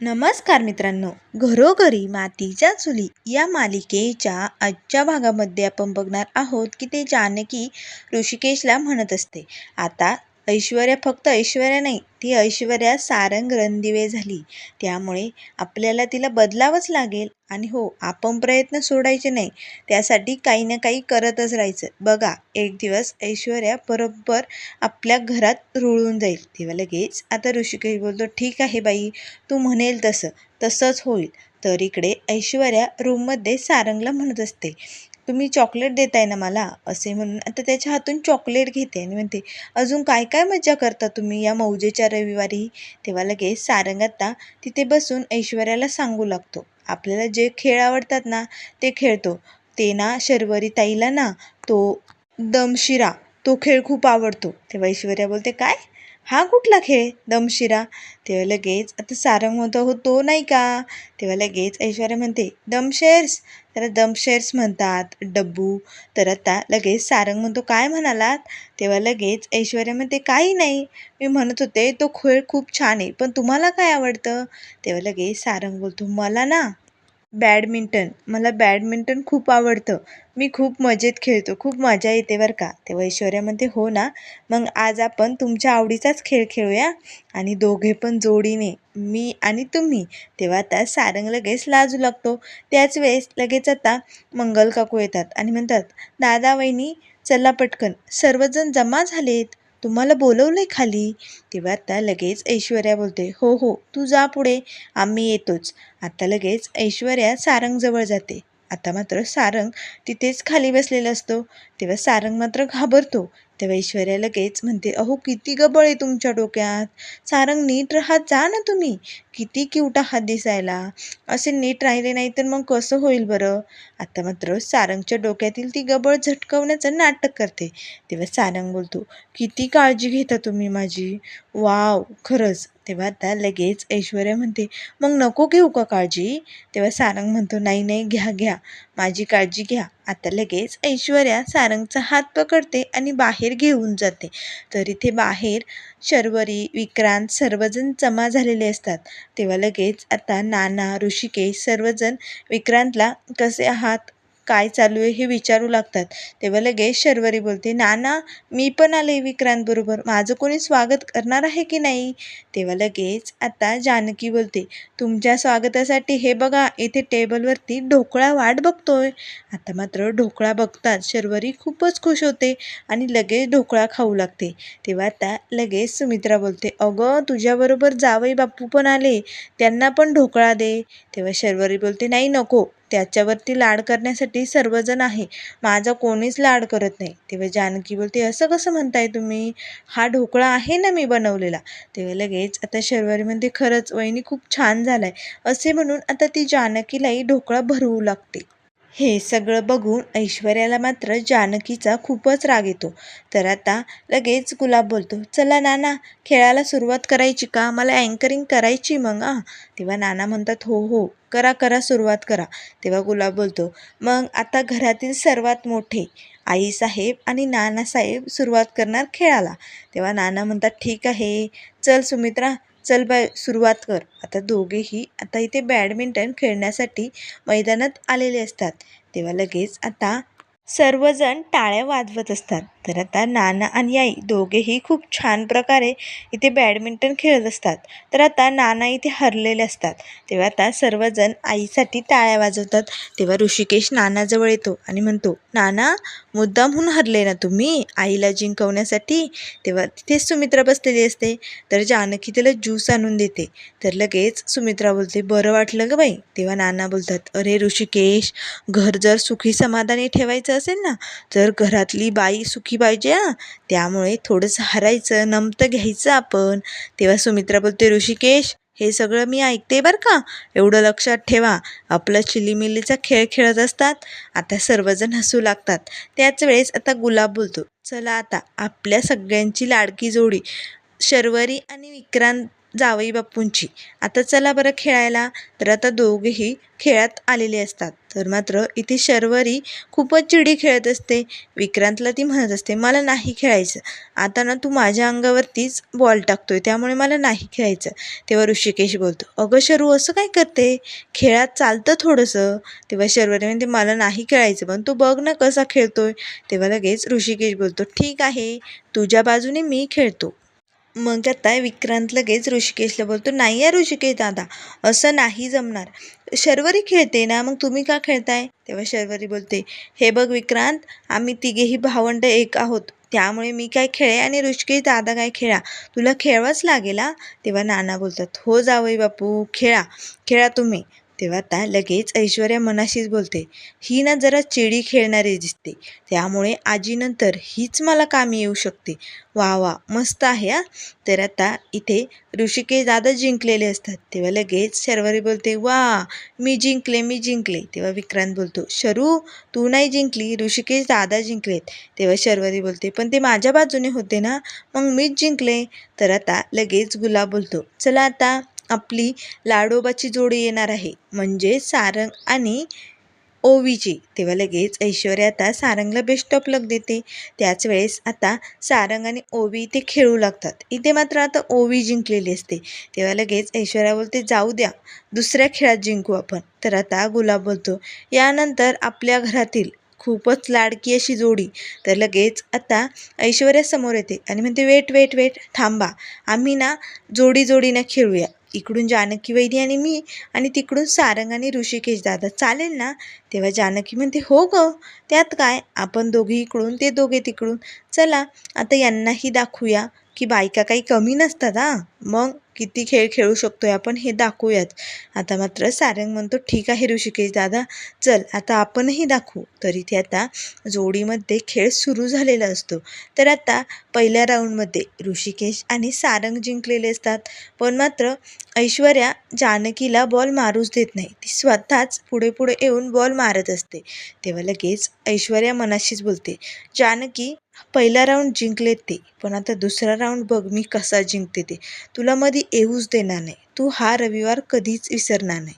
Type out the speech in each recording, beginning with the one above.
नमस्कार मित्रांनो. घरोघरी मातीच्या चुली या मालिकेच्या आजच्या भागामध्ये आपण बघणार आहोत की ते जानकी ऋषिकेशला म्हणत असते. आता ऐश्वर्या फक्त ऐश्वर्या नाही ती ऐश्वर्या सारंग रणदिवे झाली. त्यामुळे आपल्याला तिला बदलावंच लागेल. आणि हो आपण प्रयत्न सोडायचे नाही. त्यासाठी काही ना काही करतच राहायचं. बघा एक दिवस ऐश्वर्या बरोबर आपल्या घरात रुळून जाईल. तेव्हा लगेच आता ऋषिकेश बोलतो ठीक आहे बाई तू म्हणेल तसं. तसंच होईल. तर इकडे ऐश्वर्या रूममध्ये सारंगला म्हणत असते. तुम्ही चॉकलेट देताय ना मला? असे म्हणून आता त्याच्या हातून चॉकलेट घेते आणि म्हणते अजून काय काय मज्जा करता तुम्ही या मौजेच्या रविवारी? तेव्हा लगेच सारंगता तिथे बसून ऐश्वर्याला सांगू लागतो. आपल्याला जे खेळ आवडतात ना ते खेळतो. ते ना शर्वरी ताईला ना तो दमशिरा तो खेळ खूप आवडतो. तेव्हा ऐश्वर्या बोलते काय? हा कुठला खेळ? दमशिरा. तेव्हा लगेच आता सारंग म्हणतो हो तो नाही का? तेव्हा लगेच ऐश्वर्या म्हणते दमशेर्स त्याला दमशेर्स म्हणतात डब्बू. तर आता लगेच सारंग म्हणतो काय म्हणालात? तेव्हा लगेच ऐश्वर्या म्हणते काही नाही. मी म्हणत होते तो खेळ खूप छान आहे पण तुम्हाला काय आवडतं? तेव्हा लगेच सारंग बोलतो मला ना बॅडमिंटन. मला बॅडमिंटन खूप आवडतं. मी खूप मजेत खेळतो. खूप मजा येते बरं का. तेव्हा ऐश्वर्या म्हणते हो ना. मग आज आपण तुमच्या आवडीचाच खेळ खेळूया आणि दोघे पण जोडीने मी आणि तुम्ही. तेव्हा आता सारंग लगेच लाजू लागतो. त्याच वेळेस लगेच आता मंगल काकू येतात आणि म्हणतात दादा वहिनी चला पटकन. सर्वजण जमा झालेत. तुम्हाला बोलवलं आहे खाली? तेव्हा आता लगेच ऐश्वर्या बोलते हो हो तू जा पुढे आम्ही येतोच. आता लगेच ऐश्वर्या सारंगजवळ जाते. आता मात्र सारंग तिथेच खाली बसलेला असतो. तेव्हा सारंग मात्र घाबरतो. तेव्हा ऐश्वर्या लगेच म्हणते अहो किती गबळ आहे तुमच्या डोक्यात. सारंग नीट राहत जा ना तुम्ही. किती क्यूट आहात दिसायला. असे नीट राहिले नाही तर मग कसं होईल बरं? आता मात्र सारंगच्या डोक्यातील ती गबळ झटकवण्याचं नाटक करते. तेव्हा सारंग बोलतो किती काळजी घेता तुम्ही माझी? वाव खरंच. तेव्हा आता लगेच ऐश्वर्या म्हणते मग नको घेऊ का काळजी? तेव्हा सारंग म्हणतो नाही नाही घ्या घ्या. माझी काळजी घ्या. आता लगेच ऐश्वर्या सारंगचा हात पकडते आणि बाहेर घेऊन जाते. तर इथे बाहेर शर्वरी विक्रांत सर्वजण जमा झालेले असतात. तेव्हा लगेच आता नाना ऋषिकेश सर्वजण विक्रांतला कसे आहात? काय चालू आहे हे विचारू लागतात. तेव्हा लगेच शर्वरी बोलते नाना मी पण आले विक्रांतबरोबर माझं कोणी स्वागत करणार आहे की नाही? तेव्हा लगेच आता जानकी बोलते तुमच्या स्वागतासाठी हे बघा इथे टेबलवरती ढोकळा वाट बघतोय. आता मात्र ढोकळा बघतात शर्वरी खूपच खुश होते आणि लगेच ढोकळा खाऊ लागते. तेव्हा आता लगेच सुमित्रा बोलते अगं तुझ्याबरोबर जावई बापू पण आले त्यांना पण ढोकळा दे. तेव्हा शर्वरी बोलते नाही नको. त्याच्यावरती लाड करण्यासाठी सर्वजण आहे. माझा कोणीच लाड करत नाही. तेव्हा जानकी बोलते असं कसं म्हणताय तुम्ही? हा ढोकळा आहे ना मी बनवलेला. तेव्हा लगेच आता शर्वरी म्हणते खरंच वहिनी खूप छान झालाय. असे म्हणून आता ती जानकीलाही ढोकळा भरवू लागते. हे सगळं बघून ऐश्वर्याला मात्र जानकीचा खूपच राग येतो. तर आता लगेच गुलाब बोलतो चला नाना खेळायला सुरुवात करायची का? मला अँकरिंग करायची मग आ. तेव्हा नाना म्हणतात हो हो करा करा सुरुवात करा. तेव्हा गुलाब बोलतो मग आता घरातील सर्वात मोठे आईसाहेब आणि नानासाहेब सुरुवात करणार खेळाला. तेव्हा नाना म्हणतात ठीक आहे चल सुमित्रा चल बाय सुरुवात कर. आता दोघेही आता इथे बॅडमिंटन खेळण्यासाठी मैदानात आलेले असतात. तेव्हा लगेच आता सर्वजण टाळ्या वाजवत असतात. तर आता नाना आणि आई दोघेही खूप छान प्रकारे इथे बॅडमिंटन खेळत असतात. तर आता नाना इथे हरलेले असतात. तेव्हा आता सर्वजण आईसाठी टाळ्या वाजवतात. तेव्हा ऋषिकेश नानाजवळ येतो आणि म्हणतो नाना मुद्दामहून हरले ना तुम्ही आईला जिंकवण्यासाठी? तेव्हा तिथेच सुमित्रा बसलेली असते. तर जानकी तिला ज्यूस आणून देते. तर लगेच सुमित्रा बोलते बरं वाटलं ग बाई. तेव्हा नाना बोलतात अरे ऋषिकेश घर जर सुखी समाधानी ठेवायचं असेल ना तर घरातली बाई सुखी पाहिजे हां. त्यामुळे थोडंसं हरायचं नमतं घ्यायचं आपण. तेव्हा सुमित्रा बोलते ऋषिकेश हे सगळं मी ऐकते बरं का? एवढं लक्षात ठेवा. आपलं चिलीमिलीचा खेळ खेळत असतात. आता सर्वजण हसू लागतात. त्याच वेळेस आता गुलाब बोलतो चला आता आपल्या सगळ्यांची लाडकी जोडी शर्वरी आणि विक्रांत जावई बाप्पूंची. आता चला बरं खेळायला. तर आता दोघेही खेळात आलेले असतात. तर मात्र इथे शर्वरी खूपच चिडी खेळत असते. विक्रांतला ती म्हणत असते मला नाही खेळायचं. आता ना तू माझ्या अंगावरतीच बॉल टाकतोय त्यामुळे मला नाही खेळायचं. तेव्हा ऋषिकेश बोलतो अगं शरू असं काय करते? खेळात चालतं थोडंसं. तेव्हा शर्वरी म्हणते मला नाही खेळायचं पण तू बघ ना कसा खेळतोय. तेव्हा लगेच ऋषिकेश बोलतो ठीक आहे तुझ्या बाजूने मी खेळतो. मग आता विक्रांत लगेच ऋषिकेशला बोलतो नाही आहे ऋषिकेश दादा असं नाही जमणार. शर्वरी खेळते ना मग तुम्ही का खेळताय? तेव्हा शर्वरी बोलते हे बघ विक्रांत आम्ही तिघेही भावंड एक आहोत. त्यामुळे मी काय खेळे आणि ऋषिकेश दादा काय खेळा? तुला खेळवाच लागेल हा? तेव्हा नाना बोलतात हो जावई बापू खेळा. खेळा तुम्ही. तेव्हा आता लगेच ऐश्वर्या मनाशीच बोलते ही ना जरा चिडी खेळणारी दिसते त्यामुळे आजीनंतर हीच मला कामी येऊ शकते. वा वा मस्त आहे हा. तर आता इथे ऋषिकेश दादा जिंकलेले असतात. तेव्हा लगेच शर्वरी बोलते वा मी जिंकले मी जिंकले. तेव्हा विक्रांत बोलतो शरू तू नाही जिंकली ऋषिकेश दादा जिंकलेत. तेव्हा शर्वरी बोलते पण ते माझ्या बाजूने होते ना मग मीच जिंकले. तर आता लगेच गुलाब बोलतो चला आता आपली लाडोबाची जोडी येणार आहे. म्हणजे सारंग आणि ओवीची तेव्हा लगेच ऐश्वर्या आता सारंगला बेस्ट ऑफ लक देते. त्याच वेळेस आता सारंग आणि ओवी इथे खेळू लागतात. इथे मात्र आता ओवी जिंकलेली असते. तेव्हा लगेच ऐश्वर्या बोलते जाऊ द्या दुसऱ्या खेळात जिंकू आपण. तर आता गुलाब बोलतो यानंतर आपल्या घरातील खूपच लाडकी अशी जोडी. तर लगेच आता ऐश्वर्या समोर येते आणि म्हणते वेट वेट वेट थांबा. आम्ही ना जोडी जोडीनं खेळूया. इकडून जानकी वैदी आणि मी आणि तिकडून सारंग आणि ऋषिकेश दादा. चालेल ना? तेव्हा जानकी म्हणते हो ग त्यात काय? आपण दोघे इकडून ते दोघे तिकडून. चला आता यांनाही दाखवूया की बायका काही कमी नसतात हां. मग किती खेळ खेळू शकतोय आपण हे दाखवूयात. आता मात्र सारंग म्हणतो ठीक आहे ऋषिकेश दादा चल आता आपणही दाखवू. तर इथे आता जोडीमध्ये खेळ सुरू झालेला असतो. तर आता पहिल्या राऊंडमध्ये ऋषिकेश आणि सारंग जिंकलेले असतात. पण मात्र ऐश्वर्या जानकीला बॉल मारूच देत नाही. ती स्वतःच पुढे पुढे येऊन बॉल मारत असते. तेव्हा लगेच ऐश्वर्या मनाशीच बोलते जानकी पहिला राऊंड जिंकले ते पण आता दुसरा राऊंड बघ मी कसा जिंकते ते. तुला मध्ये येऊच देणार नाही. तू हा रविवार कधीच विसरणार नाही.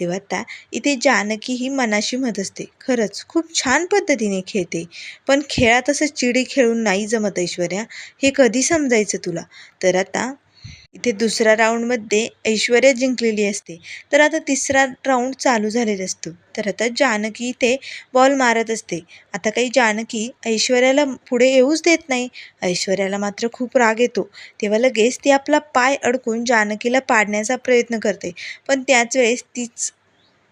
तेव्हा आता इथे जानकी ही मनाशी म्हणत असते. खरंच खूप छान पद्धतीने खेळते. पण खेळात असं चिडी खेळून नाही जमत ऐश्वर्या. हे कधी समजायचं तुला? तर आता इथे दुसऱ्या राऊंडमध्ये ऐश्वर्या जिंकलेली असते. तर आता तिसरा राऊंड चालू झालेला असतो. तर आता जानकी इथे बॉल मारत असते. आता काही जानकी ऐश्वर्याला पुढे येऊच देत नाही. ऐश्वर्याला मात्र खूप राग येतो. तेव्हा लगेच ती आपला पाय अडकून जानकीला पाडण्याचा प्रयत्न करते. पण त्याच वेळेस तीच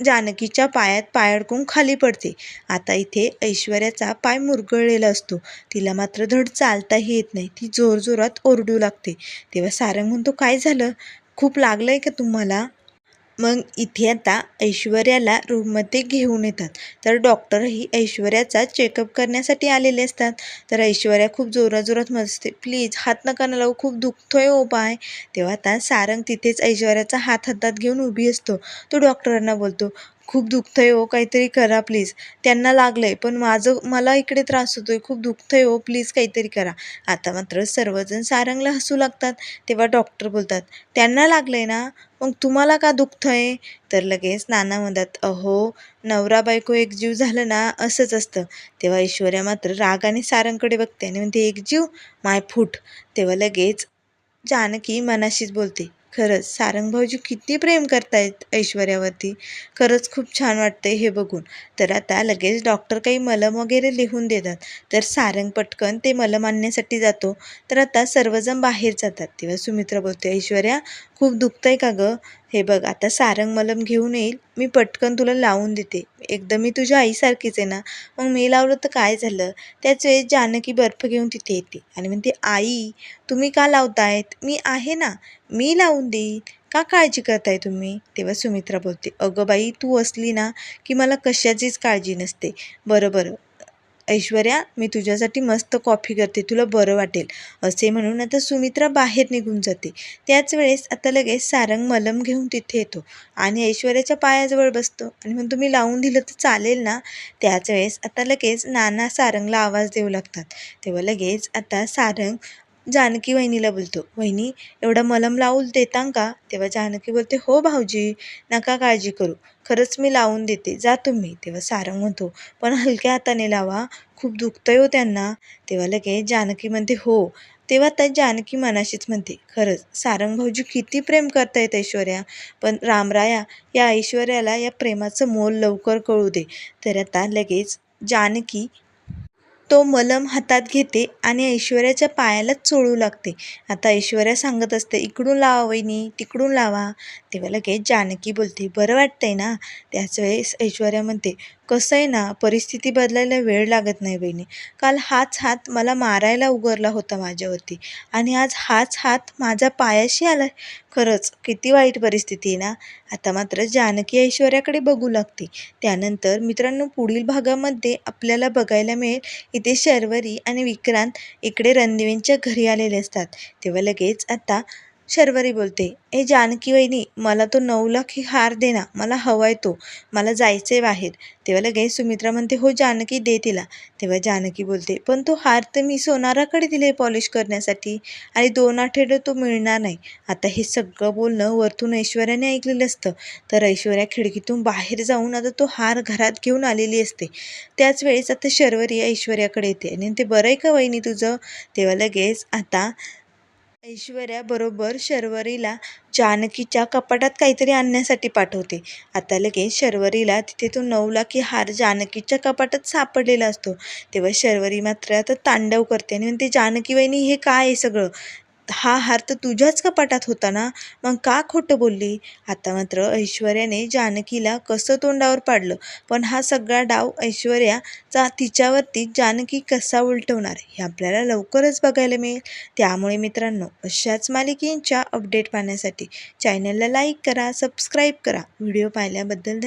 जानकीच्या पायात पाय अडकून खाली पडते. आता इथे ऐश्वर्याचा पाय मुरगळलेला असतो. तिला मात्र धड चालताही येत नाही. ती जोरजोरात ओरडू लागते. तेव्हा सारंग म्हणतो काय झालं? खूप लागलं आहे का तुम्हाला? मग इथे आता ऐश्वर्याला रूममध्ये घेऊन येतात. तर डॉक्टरही ऐश्वर्याचा चेकअप करण्यासाठी आलेले असतात. तर ऐश्वर्या खूप जोराजोरात मजते प्लीज हात नका ना लावू खूप दुखतोय ओ पाय तेव्हा आता सारंग तिथेच ऐश्वर्याचा हात हातात घेऊन उभी असतो. तो डॉक्टरांना बोलतो खूप दुखतंय हो काहीतरी करा प्लीज त्यांना लागलं आहे पण माझं मला इकडे त्रास होतो आहे खूप दुखतंय हो प्लीज काहीतरी करा. आता मात्र सर्वजण सारंगला हसू लागतात तेव्हा डॉक्टर बोलतात त्यांना लागलं आहे ना? मग तुम्हाला का दुखतंय? तर लगेच नाना म्हणतात अहो नवरा बायको एक जीव झालं ना असंच असतं. तेव्हा ऐश्वर्या मात्र रागाने सारंगकडे बघते आणि म्हणते एक जीव? माय फूट. तेव्हा लगेच जानकी मनाशीच बोलते खरंच सारंग भाऊजी किती प्रेम करतायत ऐश्वर्यावरती. खरंच खूप छान वाटतंय हे बघून. तर आता लगेच डॉक्टर काही मलम वगैरे लिहून देतात. तर सारंग पटकन ते मलम आणण्यासाठी जातो. तर आता सर्वजण बाहेर जातात. तेव्हा सुमित्रा बोलते ऐश्वर्या खूप दुखतंय का गं? हे बघ आता सारंग मलम घेऊन येईल मी पटकन तुला लावून देते. एकदम मी तुझ्या आईसारखीच आहे ना? मग मी लावलं तर काय झालं? त्याच वेळेस जानकी बर्फ घेऊन तिथे येते आणि म्हणते आई तुम्ही का लावतायत? मी आहे ना? मी लावून देईन. का काळजी करताय तुम्ही? तेव्हा सुमित्रा बोलते अगं बाई तू असली ना की मला कशाचीच काळजी नसते. बरं बरं. ऐश्वर्या मी तुझ्यासाठी मस्त कॉफी करते तुला बरं वाटेल असे म्हणून आता सुमित्रा बाहेर निघून जाते. त्याच वेळेस आता लगेच सारंग मलम घेऊन तिथे येतो आणि ऐश्वर्याच्या पायाजवळ बसतो आणि म्हणतो मी लावून दिलं तर चालेल ना? त्याच वेळेस आता लगेच नाना सारंगला आवाज देऊ लागतात. तेव्हा लगेच आता सारंग जानकी वहिनीला बोलतो वहिनी एवढा मलम लावून देता का? तेव्हा जानकी बोलते हो भाऊजी नका काळजी करू. खरंच मी लावून देते. जा तुम्ही. तेव्हा सारंग म्हणतो पण हलक्या हाताने लावा. खूप दुखतंय हो त्यांना. तेव्हा लगेच जानकी म्हणते हो. तेव्हा त्या जानकी मनाशीच म्हणते खरंच सारंग भाऊजी किती प्रेम करतायत ऐश्वर्या. पण रामराया या ऐश्वर्याला या प्रेमाचं मोल लवकर कळू दे. तर आता लगेच जानकी तो मलम हातात घेते आणि ऐश्वर्याच्या पायालाच चोळू लागते. आता ऐश्वर्या सांगत असते इकडून लावा वहिनी तिकडून लावा. तेव्हा लगेच जानकी बोलते बरं वाटतंय ना? त्याच वेळेस ऐश्वर्या म्हणते कसं आहे ना परिस्थिती बदलायला वेळ लागत नाही बहिणी काल हाच हात मला मारायला उगरला होता माझ्यावरती आणि आज हाच हात माझा पायाशी आला खरंच किती वाईट परिस्थिती आहे ना. आता मात्र जानकी ऐश्वर्याकडे बघू लागते. त्यानंतर मित्रांनो पुढील भागामध्ये आपल्याला बघायला मिळेल इथे शर्वरी आणि विक्रांत इकडे रणदेवींच्या घरी आलेले असतात. तेव्हा लगेच आता शर्वरी बोलते ए जानकी वहिनी मला तो नऊ लाख ही हार दे ना मला हवाय तो मला जायचं आहे बाहेर. तेव्हा लगेच सुमित्रा म्हणते हो जानकी दे तिला. तेव्हा जानकी बोलते पण तो हार तर मी सोनाराकडे दिले पॉलिश करण्यासाठी आणि दोन आठवडे तो मिळणार नाही. आता हे सगळं बोलणं वरतून ऐश्वर्याने ऐकलेलं असतं. तर ऐश्वर्या खिडकीतून बाहेर जाऊन आता तो हार घरात घेऊन आलेली असते. त्याच वेळेस आता शर्वरी ऐश्वर्याकडे येते. आणि ते बरं आहे का वहिनी तुझं? तेव्हा लगेच आता ऐश्वर्याबरोबर शर्वरीला जानकीच्या कपाटात काहीतरी आणण्यासाठी पाठवते. आता लगेच शर्वरीला तिथे तो नऊ लाखी हार जानकीच्या कपाटात सापडलेला असतो. तेव्हा शर्वरी मात्र आता तांडव करते आणि म्हणते जानकी वहिनी हे काय आहे सगळं? हा हार तर तुझ्याच कपाटात होता ना? मग का खोटं बोलली? आता मात्र ऐश्वर्याने जानकीला कसं तोंडावर पाडलं? पण हा सगळा डाव ऐश्वर्याचा तिच्यावरती जानकी कसा उलटवणार? हे आपल्याला लवकरच बघायला मिळेल. त्यामुळे मित्रांनो अशाच मालिकेंच्या अपडेट पाहण्यासाठी चॅनलला लाईक करा सबस्क्राईब करा. व्हिडिओ पाहिल्याबद्दल